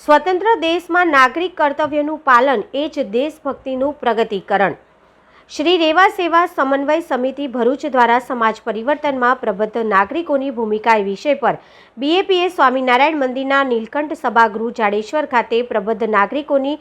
સ્વતંત્ર દેશમાં નાગરિક કર્તવ્યનું પાલન એ જ દેશભક્તિનું પ્રગતિકરણ. શ્રી રેવા સેવા સમન્વય સમિતિ ભરૂચ દ્વારા સમાજ પરિવર્તનમાં પ્રબદ્ધ નાગરિકોની ભૂમિકા એ વિષય પર બીએપીએ સ્વામિનારાયણ મંદિરના નીલકંઠ સભાગૃહ જાડેશ્વર ખાતે પ્રબદ્ધ નાગરિકોની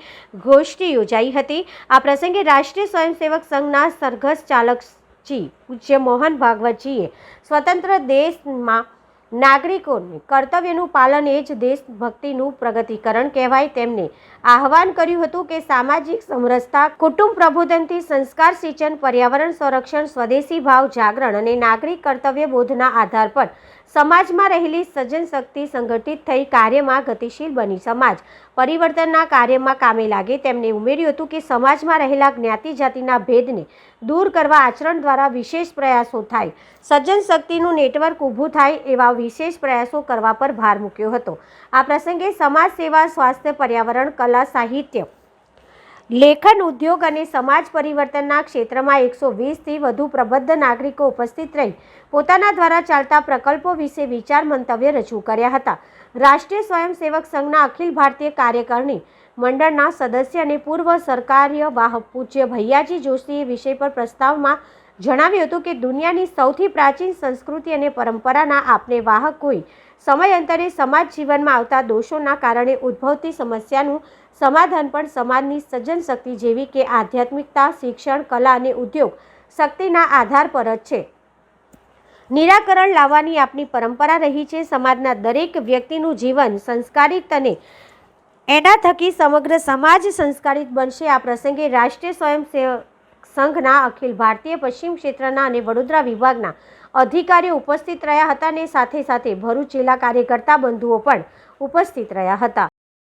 ગોષ્ઠી યોજાઈ હતી. આ પ્રસંગે રાષ્ટ્રીય સ્વયંસેવક સંઘના સરઘસ ચાલકજી પૂજ્ય મોહન ભાગવતજીએ સ્વતંત્ર દેશમાં નાગરિકોને કર્તવ્યનું પાલન એ જ દેશભક્તિનું પ્રગતિકરણ કહેવાય તેમને આહવાન કર્યું હતું કે સામાજિક સમરસતા, કુટુંબ પ્રબોધનથી સંસ્કાર સિંચન, પર્યાવરણ સંરક્ષણ, સ્વદેશી ભાવ જાગરણ અને નાગરિક કર્તવ્ય બોધના આધાર પર સમાજમાં રહેલી સજ્જન શક્તિ સંગઠિત થઈ કાર્યમાં ગતિશીલ બની. સમાજ પરિવર્તનના કાર્યમાં કામે લાગે તેમણે ઉમેર્યું હતું કે સમાજમાં રહેલા જ્ઞાતિ જાતિના ભેદને દૂર કરવા આચરણ દ્વારા વિશેષ પ્રયાસો થાય. સજ્જન શક્તિનું નેટવર્ક ઊભું થાય એવા વિશેષ પ્રયાસો કરવા પર ભાર મૂક્યો હતો. આ પ્રસંગે સમાજ સેવા સ્વાસ્થ્ય, પર્યાવરણ, કલા, સાહિત્ય લેખન, ઉદ્યોગ અને સમાજ પરિવર્તનના ક્ષેત્રમાં એકસો વીસથી વધુ પ્રબદ્ધ નાગરિકો ઉપસ્થિત રહી પોતાના દ્વારા ચાલતા પ્રકલ્પો વિશે વિચાર મંતવ્ય રજૂ કર્યા હતા. રાષ્ટ્રીય સ્વયંસેવક સંઘના અખિલ ભારતીય કાર્યકારિણી મંડળના સદસ્ય અને પૂર્વ સરકારીય વાહ પૂજ્ય ભૈયાજી જોશીએ વિષય પર પ્રસ્તાવમાં જણાવ્યું હતું કે, દુનિયાની સૌથી પ્રાચીન સંસ્કૃતિ અને પરંપરાના આપને વાહક સમયાંતરે સમાજ જીવનમાં આવતા દોષોના કારણે ઉદ્ભવતી સમસ્યાનું સમાધાન પણ સમાજની સજ્જન શક્તિ જેવી કે આધ્યાત્મિકતા, શિક્ષણ, કલા અને ઉદ્યોગ શક્તિના આધાર પર જ છે. નિરાકરણ લાવવાની આપની પરંપરા રહી છે. સમાજના દરેક વ્યક્તિનું જીવન સંસ્કારિત અને એના થકી સમગ્ર સમાજ સંસ્કારિત બનશે. આ પ્રસંગે રાષ્ટ્રીય સ્વયંસેવક સંઘના અખિલ ભારતીય પશ્ચિમ ક્ષેત્રના અને વડોદરા વિભાગના અધિકારીઓ ઉપસ્થિત રહ્યા હતા અને સાથે સાથે ભરૂચ જિલ્લા કાર્યકર્તા બંધુઓ પણ ઉપસ્થિત રહ્યા હતા.